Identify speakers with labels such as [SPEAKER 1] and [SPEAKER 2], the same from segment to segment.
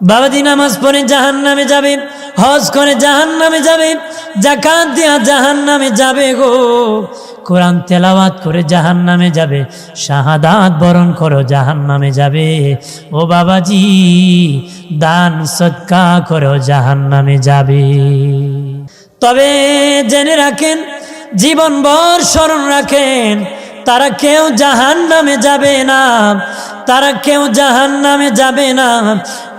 [SPEAKER 1] বাবাজি নামাজ পড়ে জাহান নামে যাবে, হজ করে জাহান নামে যাবে জাকাত দিয়া জাহান নামে যাবে গো। কোরআন তেলাওয়াত করে জাহান নামে যাবে, শাহাদাত বরণ করো জাহান নামে যাবে। ও বাবাজি, দান সৎকা করো জাহান নামে যাবে। তবে জেনে রাখেন, জীবনভর স্মরণ রাখেন, তারা কেউ জাহান নামে যাবে না। তারা কেউ জাহান নামে যাবে না।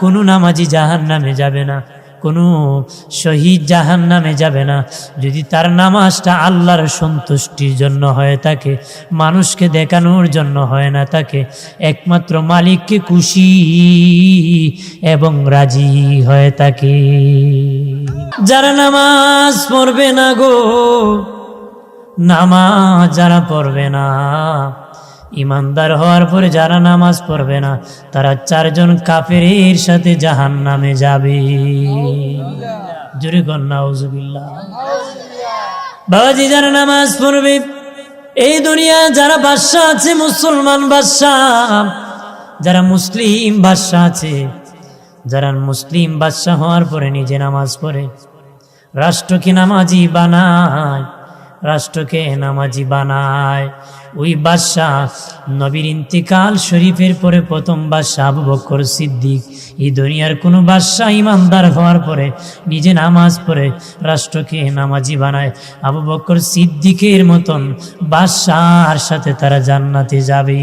[SPEAKER 1] কোনো নামাজি জাহান নামে যাবে না। কোনো শহীদ জাহান নামে যাবে না। যদি তার নামাজটা আল্লাহর সন্তুষ্টির জন্য হয়ে থাকে মানুষকে দেখানোর জন্য হয় না তাকে, একমাত্র মালিককে খুশি এবং রাজি হয়ে থাকে যারা নামাজ পড়বে না গো, নামাজ যারা পড়বে না ইমানদার হওয়ার পরে যারা নামাজ পড়বে না, তারা চারজন কাফের সাথে জাহান নামে যাবে। জোরে কন্যা বাবাজি যারা নামাজ পড়বে, এই দুনিয়া যারা বাদশাহ আছে, মুসলমান বাদশাহ, যারা মুসলিম বাদশাহ আছে, যারা মুসলিম বাদশাহ হওয়ার পরে নিজে নামাজ পড়ে রাষ্ট্রকে নামাজি বানায়? রাষ্ট্রকে নামাজি বানায়। ওই বাদশাহ নবীর ইন্তিকাল শরীফের পরে প্রথম বাদশাহ আবু বকর সিদ্দিক। এই দুনিয়ার কোনো বাদশাহ ইমানদার হওয়ার পরে, নিজে নামাজ পড়ে রাষ্ট্রকে নামাজি বানায়। আবু বকর সিদ্দিকের মতন বাদশাহর সাথে তারা জান্নাতে যাবে।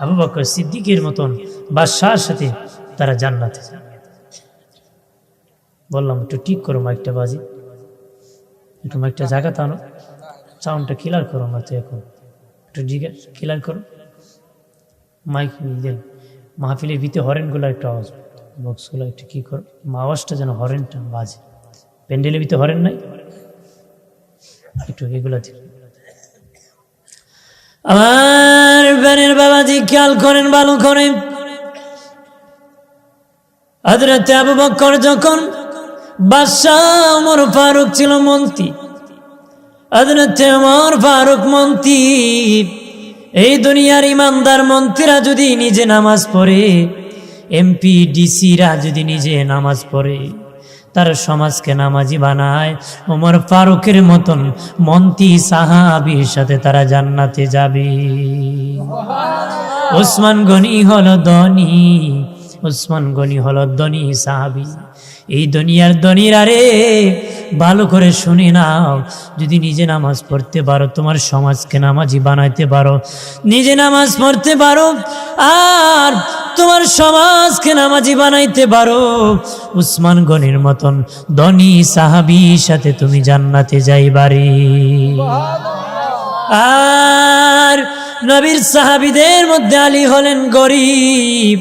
[SPEAKER 1] আবু বকর সিদ্দিকের মতন বাদশাহর সাথে তারা জান্নাতে যাবে। বললাম, একটু ঠিক করো মাইকটা বাজি একটু মাইকটা জায়গা টানো সাউন্ডটা ক্লিয়ার করো আমার তো এখন। একটু জিজ্ঞেস ক্লিয়ার করো। মাইক দেন। মাহফিলের ভিতরে হরেনগুলো একটু আওয়াজ বক্সগুলো একটু কী করো? আওয়াজটা যেন হরেনটা বাজে। প্যান্ডেলের ভিতরে হরেন নাই? একটু এগুলো দিন আমার বেনের বাবাজি খেয়াল করেন, ভালো করেন। হজরত আবু বক্কর যখন বাদশাহ ওমর ফারুক ছিল মন্ত্রী। হজরত ওমর ফারুক মন্ত্রী। এই দুনিয়ার ইমানদার মন্ত্রীরা যদি নিজে নামাজ পড়ে এমপি ডিসিরা যদি নিজে নামাজ পড়ে তার সমাজকে নামাজি বানায়। ওমর ফারুকের মতন মন্ত্রী সাহাবির সাথে তারা জান্নাতে যাবে। ওসমান গনি হল ধনী। ওসমান গনি হলো ধনী সাহাবি। এই দুনিয়ার ধনীরা রে, ভালো করে শুনে নাও। যদি নিজে নামাজ পড়তে পারো, তোমার সমাজকে নামাজি বানাইতে পারো। নিজে নামাজ পড়তে পারো, আর তোমার সমাজকে নামাজি বানাইতে পারো। উসমান গনির মতন ধনী সাহাবির সাথে তুমি জান্নাতে যাইবারে আর নবীর সাহাবিদের মধ্যে আলী হলেন গরিব।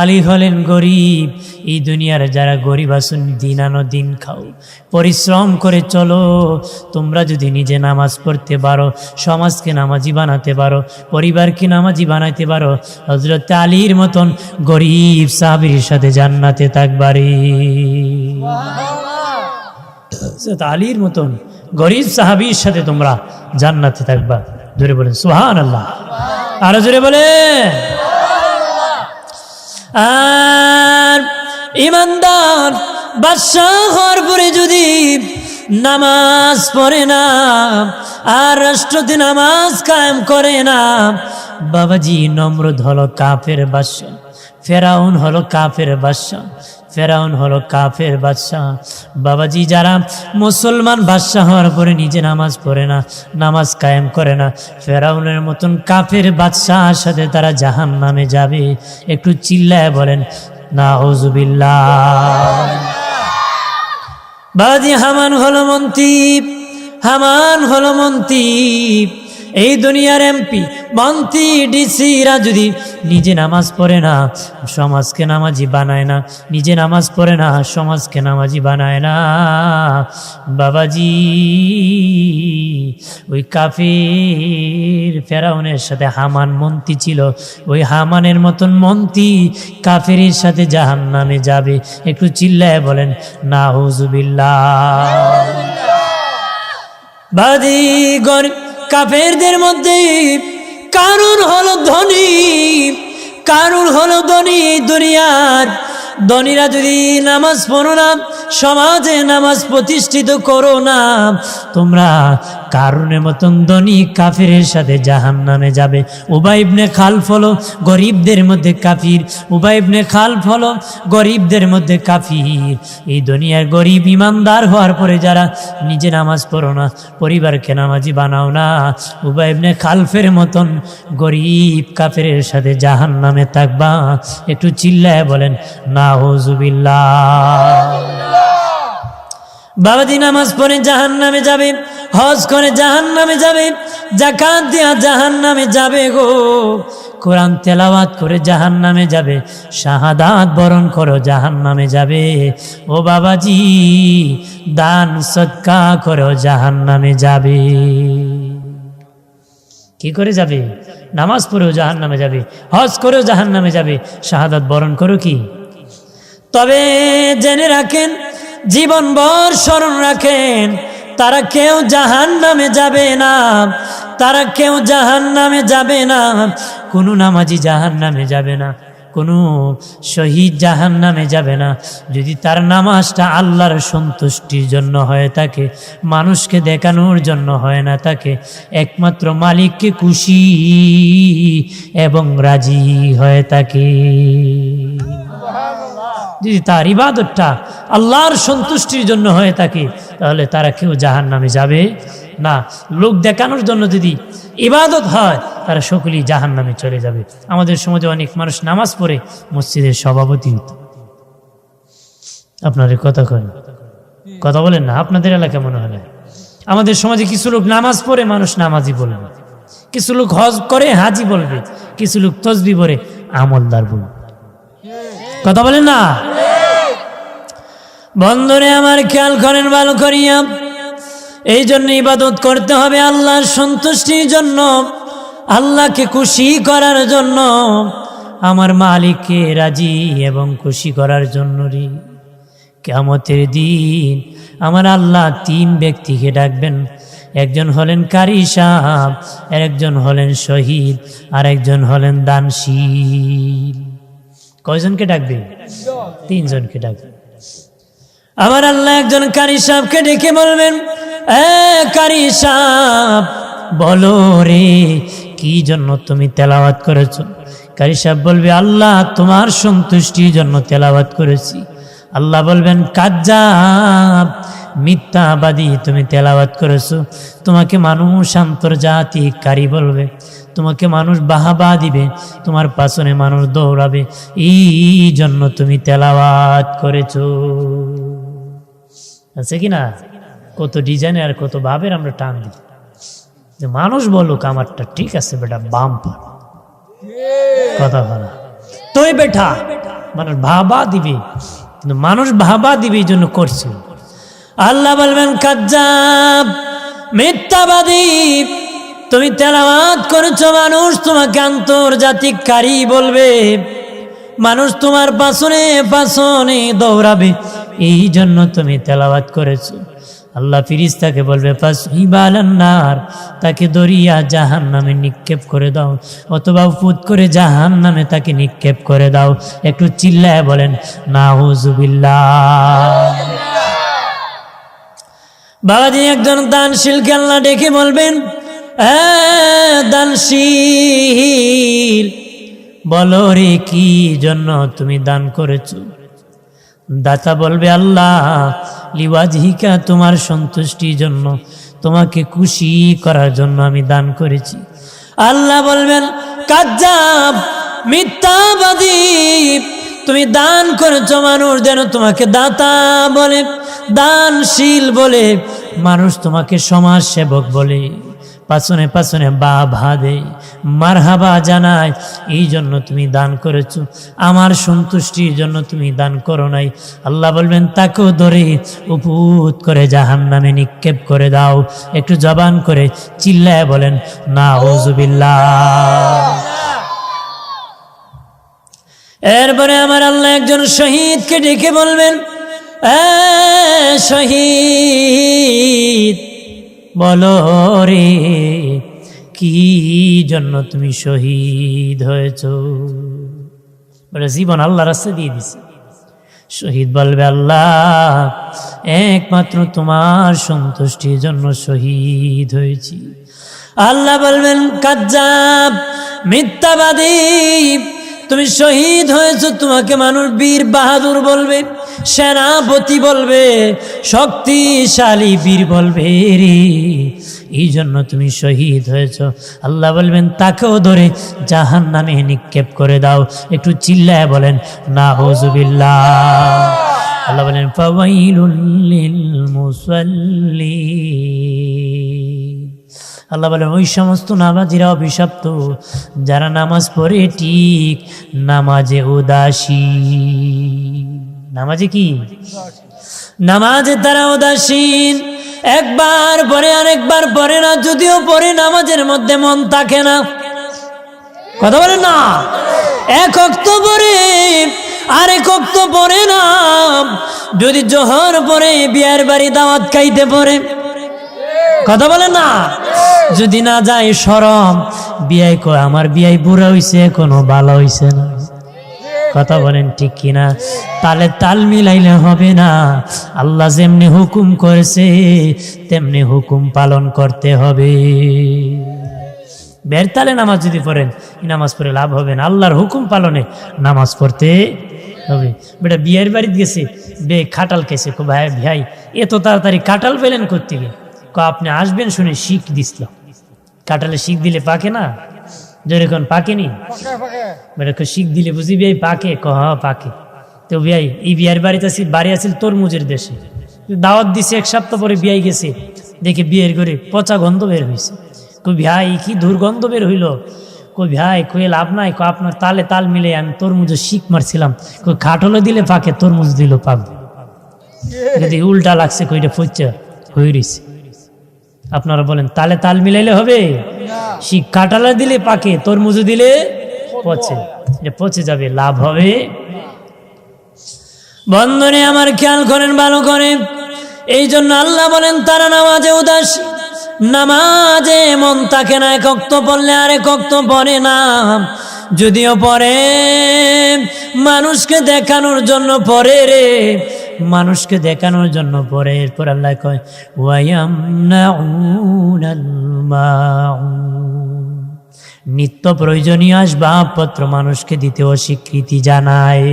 [SPEAKER 1] আলী হলেন গরিব। এই দুনিয়ার যারা গরিব আসুন দিন আনো দিন খাও। পরিশ্রম করে চলো। তোমরা যদি নিজে নামাজ পড়তে পারো, সমাজকে নামাজি বানাতে পারো, পরিবারকে নামাজি বানাতে পারো হজরত আলীর মতন গরিব সাহাবির সাথে জান্নাতে থাকবারে। আলীর মতন গরিব সাহাবির সাথে তোমরা জান্নাতে থাকবা। জোরে বলেন সুহান আল্লাহ আরও জোরে বলে আর ইমানদার বাদশাহ হওয়ার পরে যদি নামাজ পড়ে না, আর রাষ্ট্রতে নামাজ কায়েম করে না, বাবাজি নম্র ধলো কাপের বাদশাহ। ফেরাউন হলো কাফের বাদশাহ, ফেরাউন হলো কাফের বাদশাহ। বাবাজি, যারা মুসলমান বাদশাহ হওয়ার পরে নিজে নামাজ পড়ে না, নামাজ কায়েম করে না, ফেরাউনের মতন কাফের বাদশাহর সাথে তারা জাহান নামে যাবে। একটু চিল্লায় বলেন না হজুবিল্লা বাবাজি, হামান হলো মন্ত্রী হামান হলো মন্ত্রী এই দুনিয়ার এমপি মন্ত্রী ডিসিরা যদি নিজে নামাজ পড়ে না, সমাজকে নামাজি বানায় না, নিজে নামাজ পড়ে না, সমাজকে নামাজি বানায় না। বাবাজি, ওই কাফির ফেরাউনের সাথে হামান মন্ত্রী ছিল, ওই হামানের মতন মন্ত্রী কাফেরের সাথে জাহান নামে যাবে। একটু চিল্লায় বলেন না হুজুবিল্লা বাদি গরিব কাফেরদের মধ্যে কারুর হলো ধনী, কারুর হলো ধনী দুনিয়ার। ধনীরা যদি নামাজ পড়ো না, সমাজে নামাজ প্রতিষ্ঠিত করো না, তোমরা কারণের মতন ধনী কাফিরের সাথে জাহান নামে যাবে উবাইবনে খাল ফলো গরিবদের মধ্যে কাফির। উবাইবনে খাল ফলো গরিবদের মধ্যে কাফির। এই দুনিয়ার গরিব ইমানদার হওয়ার পরে যারা নিজে নামাজ পড়ো না, পরিবারকে নামাজি বানাও না উবাইবনে খালফের মতন গরিব কাফের সাথে জাহান নামে থাকবা, একটু চিল্লায় বলেন না হজুবিল্লাহ বাবাজি নামাজ পড়ে জাহান নামে যাবে, হজ করে জাহান নামে যাবে জাকাত দিয়া জাহান নামে যাবে গো। কোরআন তেলাওয়াত করে জাহান নামে যাবে, শাহাদাত বরণ করো জাহান নামে যাবে। ও বাবাজি, দান সৎকা করো জাহান নামে যাবে। কি করে যাবে? নামাজ পড়েও জাহান নামে যাবে, হজ করেও জাহান নামে যাবে, শাহাদাত বরণ করো কি? তবে জেনে রাখেন জীবনভর স্মরণ রাখেন, তারা কেউ জাহান নামে যাবে না, তারা কেউ জাহান নামে যাবে না, কোনো নামাজি জাহান নামে যাবে না, কোনো শহীদ জাহান নামে যাবে না। যদি তার নামাজটা আল্লাহর সন্তুষ্টির জন্য হয়ে থাকে মানুষকে দেখানোর জন্য হয় না তাকে, একমাত্র মালিককে খুশি এবং রাজি হয়ে থাকে যদি তার ইবাদতটা আল্লাহর সন্তুষ্টির জন্য হয়ে থাকে, তাহলে তারা কেউ জাহান নামে যাবে না। লোক দেখানোর জন্য যদি ইবাদত হয়, তারা সকলেই জাহান নামে চলে যাবে। আমাদের সমাজে অনেক মানুষ নামাজ পড়ে, মসজিদের সভাপতি। হতো কথা কন কথা বলেন না? আপনাদের এলাকা মনে হয় আমাদের সমাজে কিছু লোক নামাজ পড়ে, মানুষ নামাজি বলবে কিছু লোক হজ করে হাজি বলবে। কিছু লোক তসবি পড়ে, আমলদার বলবে। কথা বলেন না? বন্ধুরে, আমার খেয়াল করেন ভালো করিয়া। এই জন্য ইবাদত করতে হবে আল্লাহর সন্তুষ্টির জন্য, আল্লাহকে খুশি করার জন্য। আমার মালিককে রাজি এবং খুশি করার জন্য রে। কেমতের দিন আমার আল্লাহ তিন ব্যক্তিকে ডাকবেন। একজন হলেন কারি সাহ আর একজন হলেন শহীদ আর একজন হলেন দানশীল। কয়জনকে ডাকবে তিনজনকে ডাকবে আমার আল্লাহ একজন কারি সাহকে ডেকে বলবেন কারি সাহ বলো রে, কি জন্য তুমি তেলাওয়াত করেছ? কারি সাহেব বলবে, আল্লাহ তোমার সন্তুষ্টির জন্য তেলাওয়াত করেছি। আল্লাহ বলবেন, কাজ্জাব, মিথ্যাবাদী তুমি তেলাওয়াত করেছ। তোমাকে মানুষ আন্তর্জাতিক কারি বলবে। তোমাকে মানুষ বাহাবা দিবে, তোমার পাশনে মানুষ দৌড়াবে। এই জন্য তুমি তেলাওয়াত করেছ। আছে কি না? কত ডিজাইনে আর কত ভাবের আমরা টান দিই। যে মানুষ বলুক, আমারটা ঠিক আছে বেটা, বাম কথা বলা। তুই বেটা, মানুষ ভাবা দিবে। কিন্তু মানুষ ভাবা দিবে এই জন্য করছে। আল্লাহ বলবেন, কাজ্জাব, মিথ্যাবাদী তুমি তেলাওয়াত করেছ মানুষ, তোমাকে আন্তর্জাতিক কারি বলবে। মানুষ তোমার পাশনে পাশনে দৌড়াবে। এই জন্য তুমি তেলাওয়াত করেছ। আল্লাহ ফিরিস তাকে বলবে পাস তাকে দরিয়া জাহান নামে নিক্ষেপ করে দাও, অথবা ফুত করে জাহান নামে তাকে নিক্ষেপ করে দাও। একটু চিল্লায় বলেন না বাবাজি একজন দানশীলকে আল্লাহ ডেকে বলবেন "এ দানশীল, বলো রে, কি জন্য তুমি দান করেছ? দাতা বলবে, আল্লাহ, লিওয়াজহিকা তোমার সন্তুষ্টির জন্য, তোমাকে খুশি করার জন্য আমি দান করেছি। আল্লাহ বলবেন, কাজ্জাব, মিথ্যাবাদী, তুমি দান করেছ মানুষ যেন তোমাকে দাতা বলে, দানশীল বলে, মানুষ তোমাকে সমাজ সেবক বলে। পাছনে পাছনে বা ভাদে মারহাবা জানায় এই জন্য তুমি দান করেছ। আমার সন্তুষ্টির জন্য তুমি দান করো নাই। আল্লাহ বলবেন, তাকেও ধরে উপুত করে জাহান নামে নিক্ষেপ করে দাও। একটু জবান করে চিল্লায় বলেন না হজুবিল্লা এরপরে আমার আল্লাহ একজন শহীদকে ডেকে বলবেন, "এ শহীদ বলো রে, কি জন্য তুমি শহীদ হয়েছ? বলে, জীবন আল্লাহ রাস্তা দিয়ে দিছে। শহীদ বলবে, আল্লাহ, একমাত্র তোমার সন্তুষ্টির জন্য শহীদ হয়েছি। আল্লাহ বলবেন, কাজ্জাব, মিথ্যাবাদী, তুমি শহীদ হয়েছ, তোমাকে মানুষ বীর বাহাদুর বলবে। সেনাপতি বলবে, শক্তিশালী বীর বলবে রে। এই জন্য তুমি শহীদ হয়েছ। আল্লাহ বলবেন, তাকেও ধরে জাহান নামে নিক্ষেপ করে দাও। একটু চিল্লায় বলেন না হজুবিল্লা আল্লাহ বলেন, ফাওয়াইলুল আল্লাহ বলেন, ওই সমস্ত নামাজিরা অভিশপ্ত, যারা নামাজ পড়ে ঠিক নামাজে উদাসী নামাজে কি? নামাজে তারা উদাসীন। একবার পরে আরেকবার পরে না, যদিও পরে নামাজের মধ্যে মন থাকে না। কথা বলে না? এক অক্ত পরে, আরেক অক্ত পরে না। যদি জোহর পরে বিয়ার বাড়ি দাওয়াত খাইতে পরে। কথা বলে না? যদি না যায় সরম। বিয়াই কয়, আমার বিয়াই বুড়া হইছে কোনো ভালো হইছে না। কথা বলেন, ঠিক কিনা? তালে তাল মিলাইলে হবে না। আল্লাহ যেমনি হুকুম করেছে, তেমনি হুকুম পালন করতে হবে। বের তালে নামাজ যদি পড়েন নামাজ পড়ে লাভ হবে না। আল্লাহর হুকুম পালনে নামাজ পড়তে হবে। বেটা, বিয়ের বাড়িতে গেছে বে খাটাল খেয়েছে কো ভাই ভাই, এত তাড়াতাড়ি কাটাল পেলেন করতে গিয়ে ক আপনি আসবেন শুনে শিখ দিসলাম কাটালে শিখ দিলে পাকে না? যেরকম পাকেনি বেটা শিখ দিলে বুঝি বিয়াই পাকে? ক হ পাকে। তো বিয়াই এই বিয়ার বাড়িতে আছি বাড়ি আছিল তরমুজের দেশে। দাওয়াত দিছে এক সপ্তাহ পরে বিয়াই গেছে। দেখে বিয়ের করে পচা গন্ধ বের হয়েছে কই ভাই কি দুর্গন্ধ বের হইল? কই ভাই কই লাভ নাই কো আপনার তালে তাল মিলে আমি তরমুজের শিখ মারছিলাম। কই খাটলে দিলে পাকে তরমুজ দিল পাকবে যদি উল্টা লাগছে কইটা পচা হয়ে রইছে। আপনারা বলেন তালে তাল মিলাইলে হবে? শিখ কাটালা দিলে পাকে তরমুজ দিলে পচে। এটা পচে যাবে লাভ হবে। বন্ধনে আমার খেয়াল করেন ভালো করেন এই জন্য আল্লাহ বলেন তারা নামাজে উদাস। নামাজে মন থাকে না এক অক্ত পড়লে আর এক অক্ত পড়ে না। যদিও পরে মানুষকে দেখানোর জন্য পরে রে। মানুষকে দেখানোর জন্য পরে এরপর আল্লাহ কয় নিত্য প্রয়োজনীয় আসবাবপত্র মানুষকে দিতে অস্বীকৃতি জানায়।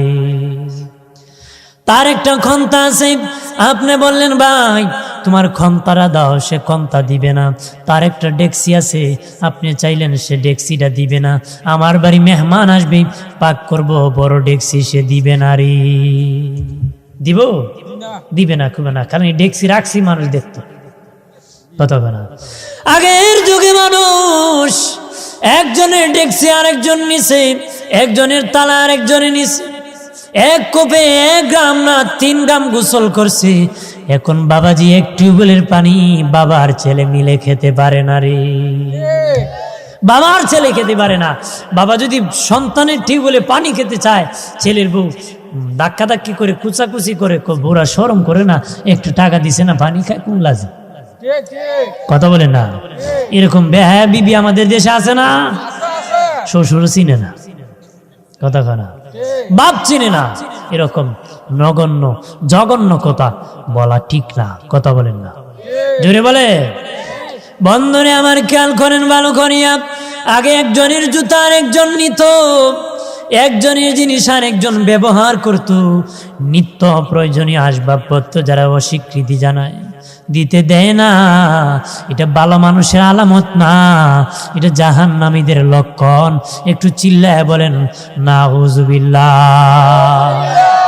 [SPEAKER 1] তার একটা ক্ষমতা আছে, আপনি বললেন, ভাই, তোমার ক্ষমতারা দাও, সে ক্ষমতা দিবে না। তার একটা ডেক্সি আছে, আপনি চাইলেন সে ডেক্সিটা দিবে না। আমার বাড়ি মেহমান আসবে, পাক করব, বড় ডেক্সি সে দিবে না রে। দিব? দিবে না। খুব না কারণ ডেক্সি রাখছি মানুষ দেখতো। কত না। আগের যুগে মানুষ একজনের ডেক্সি আরেকজন নিছে একজনের তালা আরেকজনে নিছে। এক কোপে এক গ্রাম না তিন গ্রাম গোসল করছে। এখন বাবাজি এক টিউবওয়েলের পানি বাবার ছেলে মিলে খেতে পারে না রে। বাবার ছেলে খেতে পারে না। বাবা যদি সন্তানের টিউবওয়েলে পানি খেতে চায় ছেলের বউ ধাক্কা ধাক্কি করে, কুচাকুচি করে বউরা সরম করে না, একটু টাকা দিছে না, পানি খায়, কোন লাজে? কথা বলে না? এরকম বেহায়া বিবি আমাদের দেশে আছে না? শ্বশুর চিনে না। কথা কনা বাপ চিনে না। এরকম নগণ্য, জঘন্য কথা বলা ঠিক না। কথা বলেন না। জোরে বলে? বন্ধনে আমার খেয়াল করেন ভালো করিয়া আগে একজনের জুতা আর একজন নিত। একজনের জিনিস আর একজন ব্যবহার করত, নিত্য প্রয়োজনীয় আসবাবপত্র যারা অস্বীকৃতি জানায়, দিতে দেয় না। এটা ভালো মানুষের আলামত না। এটা জাহান নামীদের লক্ষণ। একটু চিল্লায় বলেন না হুজুবিল্লাহ